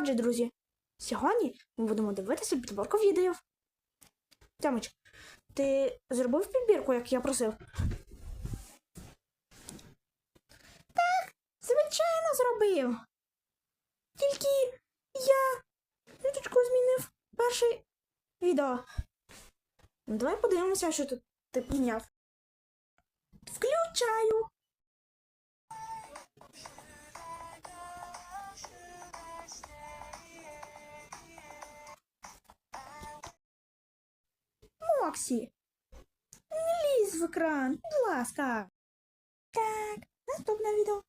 Отже, друзі, сьогодні ми будемо дивитися підборку відео. Тямич, ти зробив підбірку, як я просив? Так, звичайно, зробив. Тільки я чуточку змінив перше відео. Ну, давай подивимося, що тут ти поміняв. Включаю. Моксі, не лізь в екран, будь ласка. Так, наступне відео.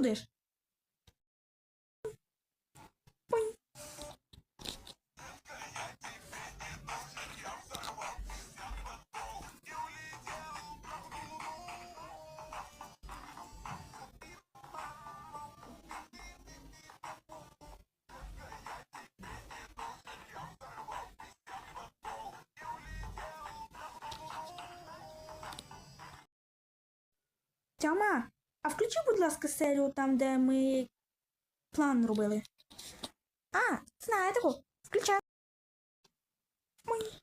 nasıldır? Chó mà А включи, будь ласка, серію там, де ми план робили. А, знаю таку. Включай. Ой.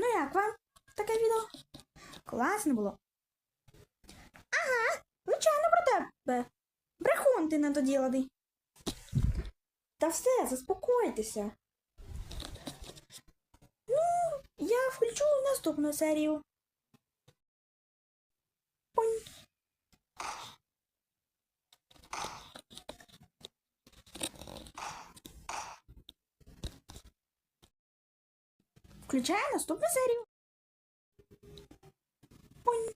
Ну як вам таке відео? Класно було. Ага, звичайно про тебе. Брехун ти недоділений. Та все, заспокойтеся. Ну, я включу наступну серію. Понь. Включаю наступну серію. Понь.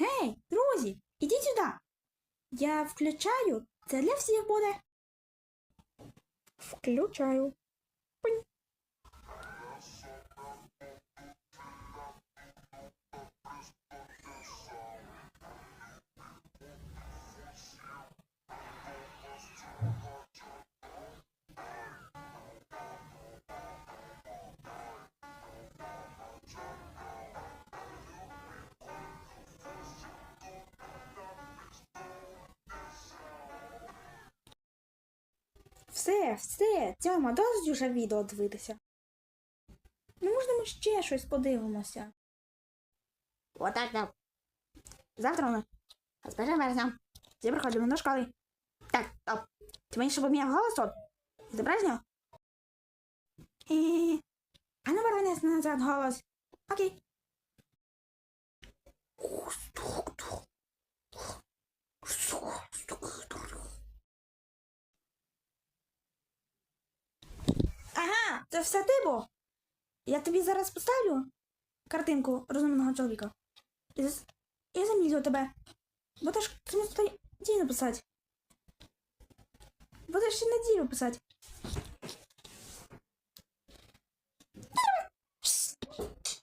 Гей, друзі, ідіть сюди. Я включаю. Це для всіх буде. Включаю. Все, все, Тьома, досить уже відео дивитися. Ну, можна ми ще щось подивимося. Отак, так. Завтра ми з 1 вересня всі приходимо до школи. Так, стоп. Ти мені щоб поміняв голос тут? Зображення? І... А ну вернись назад голос. Окей. Ага, це все ти бо? Я тобі зараз поставлю картинку розумного чоловіка. І, зас- Я замілю тебе. Будеш самостійно писати. Будеш ще неділю писати.